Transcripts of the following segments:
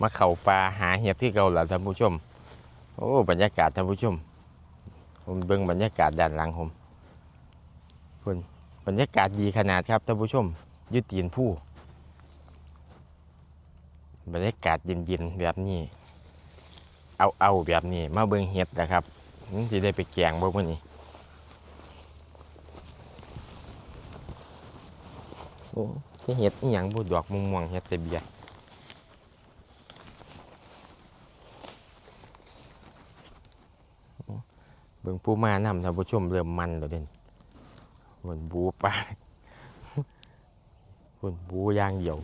มาเข่าปลาหาเห็ดที่เก่าล่ะท่านผู้ชม โอ้บรรยากาศท่านผู้ชม ผมเบิ่งบรรยากาศด้านหลังผมคุณบรรยากาศดีขนาดครับท่านผู้ชมอยุตีนผู้บรรยากาศเย็นๆแบบนี้ เอาเอาๆแบบนี้ มาเบิ่งเห็ดนะครับนี่จะได้ไปแกงบ่มื้อนี้โอ้เห็ดอีหยังบ่ดอกม่วงเห็ดแต่เบีย เบิ่งปูมานำท่านผู้ชมเริ่มมันแล้วเด่นเหมือนบูปลาเหมือนบูย่างเดียว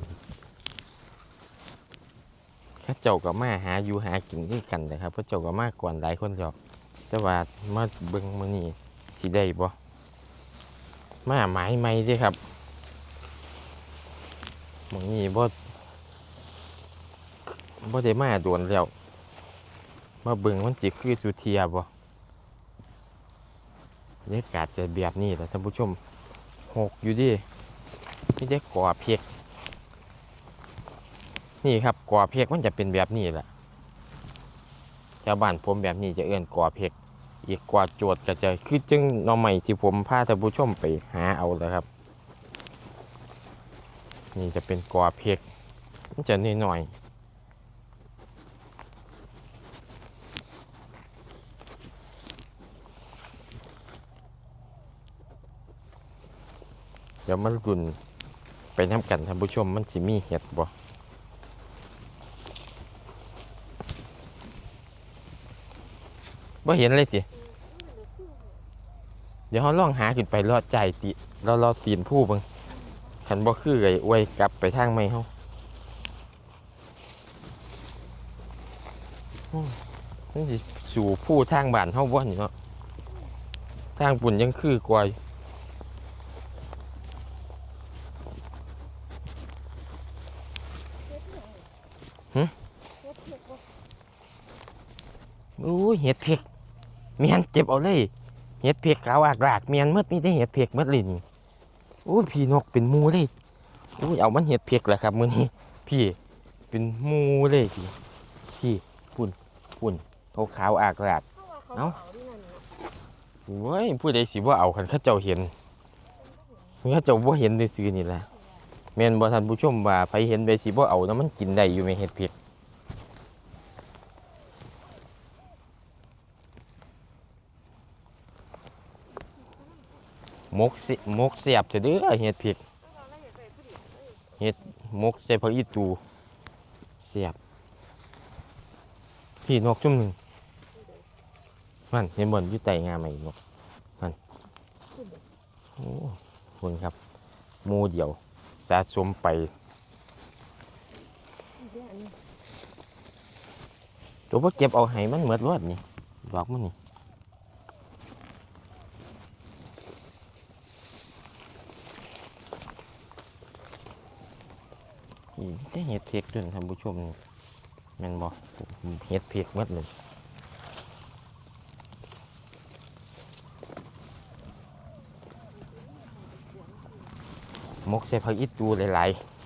ข้าเจ้ากับมาหาอยู่หากินด้วยกันนะครับเข้าเจ้ากับมาก่อนหลายคนหรอกแต่ว่ามาเบิ่งมือนี้สิได้บ่มาหมายไม่เด้ครับมองนี้บ่บ่ได้มาโดนแล้วมาเบิ่งมันสิคือสุเทียบ่ บรรยากาศจะแบบนี้แหละท่านผู้ชมหกอยู่ดินี่ได้ก่อเพกนี่ครับก่อเพกมันจะเป็นแบบนี้แหละชาวบ้านผมแบบนี้จะเอื้อนก่อเพกอีกกว่าโจทย์ก็จะคือจึงหนอใหม่ที่ผมพาท่านผู้ชมไปหาเอาแล้วครับ นี่จะเป็นก่อเพกมันจะน้อย เดี๋ยวมันรุนไปน้ำกันท่านผู้ชมมันสิมีเห็ดบ่บ่เห็นเลยติเดี๋ยวเขาล่องหาขึ้นไปรอดใจติเราเราตีนผู้บังขันบ่คือไอ้อวยกลับไปทางไม่เฮานสิสู่ผู้ทางบ้านเฮาบ่นี่เนาะทางปุ่นยังคือกวาอย โอ้เห็ดเผ็กเมียนเจ็บเอาเลย เห็ดเผ็กขาวอากลากเมียนหมดมีแต่เห็ดเผ็กหมดเลยนี่โอ้พี่นกเป็นมูเลยโอ้ยเอามันเห็ดเผ็กแหละครับมือนี้ พี่เป็นมูเลยพี่พี่ปุ่นปุ่นขาขาวอากลากเอ้าโอ้ยผู้ใดสิว่าเอาคันข้าเจ้าเห็นข้าเจ้าบ่าเห็นในซื้อนี่แหละ แม่นบ่ท่านผู้ชมว่าไผเห็นไปสิบ่เอานะมันกินได้อยู่ไหมเห็ดเผ็กมกสิมกเสียบเถอะเด้อเห็ดผิดมกใส่ผักอีตูเสียบพี่นกจุ่มหนึ่งมันเห็นบนยู่ไตงามไหมนกมันโอ้คุณครับมูเดียว สะสมไปตัวพวกเก็บเอาให้มันเหมือดรอดนี่ดอกมันนี่ได้เห็ดเพ็กด้วยนะท่านผู้ชมนี่มันบอกเห็ดเพ็กหมดเลย มกใส่ผักอีตูหลายๆ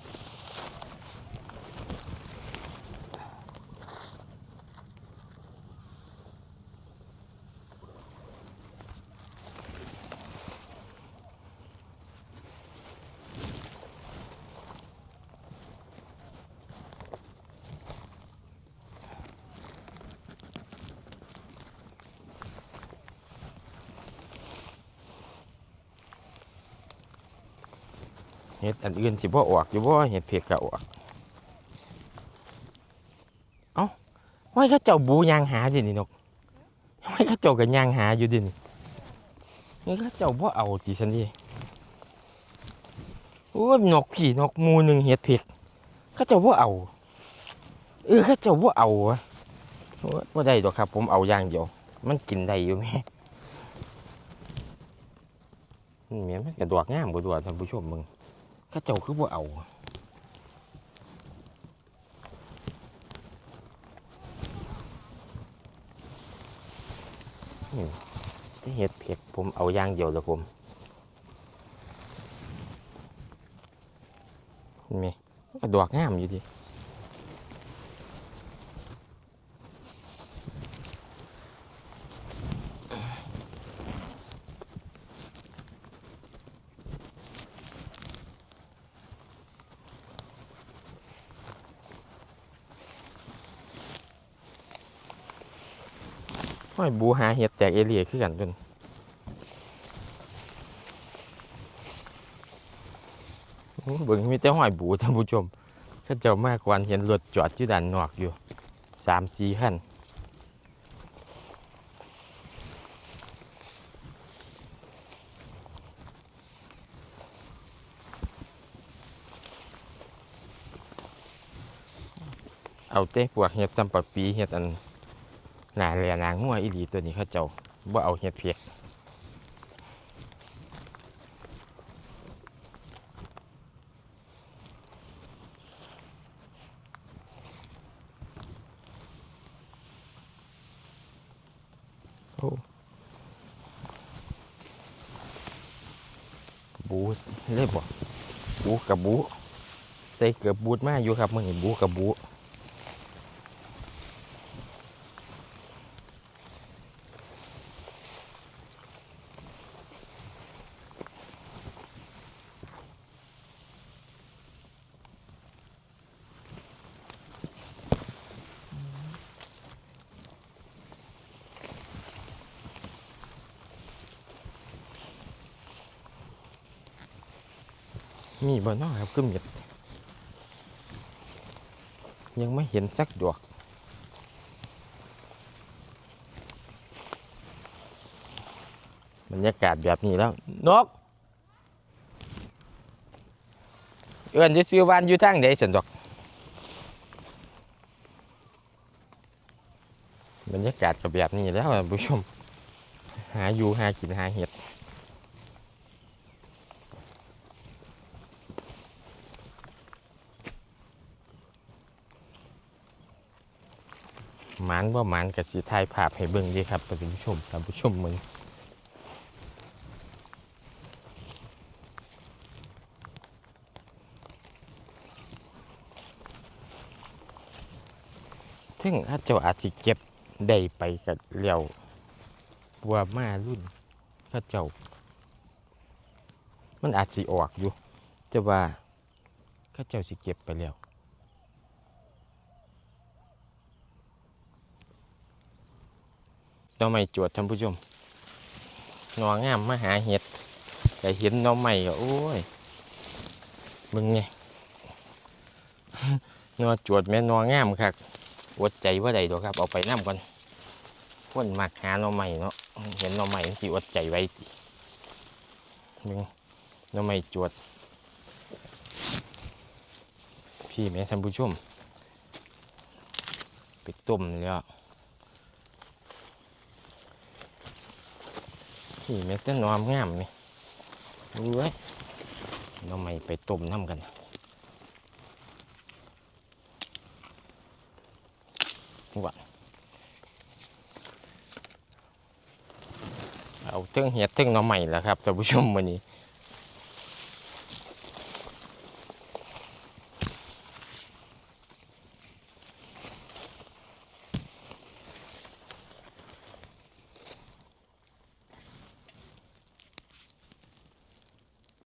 เห็ดอันอื่นสิบ่ออกอยู่บ่เห็ดเพ็กก็ออกเอ้าไว้เข้าเจ้าบูยางหาดินี่นกไว้เข้าเจ้ากับยางหาอยู่ดินนี่เข้าเจ้าบ่เอาจีสันดีโอ้ยนกพี่นกมูหนึ่งเห็ดเพ็กเข้าเจ้าบ่เอาเออเข้าเจ้าบ่เอาวะโอ้ยบ่ได้ดอกครับ ผมเอาอย่างเดียว มันกินได้อยู่แม่อืมแม่นกระดอกงามบ่ดวท่านผู้ชมมึง ข้าเจ้าคือบ่เอาที่เห็ดเผ็กผมเอาอย่างเดียวเลยผมเห็นไหมมันกระดอกงามอยู่ดี ห้อยบูหาเห็ดแตกเอเลียคือกันจนเบิ่งมีแต่ห้อยบูท่านผู้ชมข้าเจ้ามากกว่าเห็นรถจอดอยู่ด้านนอกอยู่สามสี่คันเอาเต้พวกเห็ดซัมปะปีเห็ดอัน หนาแหล่หนางัวอีหลีตัวนี้เขาเจ้าบ่เอาเห็ดเพียกโอ้บูเลยบ่บูกับบูใส่เกือบบูดมาอยู่ครับมึงเห็นบูกับบู มีบ่นาะครับคือเม็ด ยังไม่เห็นสักดอกบรรยากาศแบบนี้แล้ว นก เอื้อนจะซื้อวานอยู่ทางใดสันดอก บรรยากาศก็แบบนี้แล้วผู้ชม หาอยู่หากินหาเห็ด หมันว่ามันกับสีไทยภาพให้เบิ่งดีครับท่านผู้ชมท่านผู้ชมมึงซึ่งถ้าเจ้าอาจสิเก็บได้ไปกับเลี้ยวว่ามารุ่นถ้าเจ้า มันอาจสิออกอยู่ แต่ว่าข้าเจ้าสิเก็บไปแล้ว หน่อไม้จวดท่านผู้ชมหน่องามมาหาเห็ดแต่เห็นหน่อไม้ก็โอ้ยมึงไงน่อจวดแม่นหน่องามครับอดใจว่าใดดอกครับเอาไปน้ำก่อนคนมักหาหน่อไม้เนาะเห็นหน่อไม้มันสิอดใจไว้มึงหน่อไม้จวด พี่แม่ท่านผู้ชมไปต้มแล้ว พี่เม็ดแต่นอมงามนี่ดูไว้เราไม่ไปต้มน้ำกันว่าเอาเทิงเห็ดเทิงน้อใหม่แล้วครับท่านผู้ชมวันนี้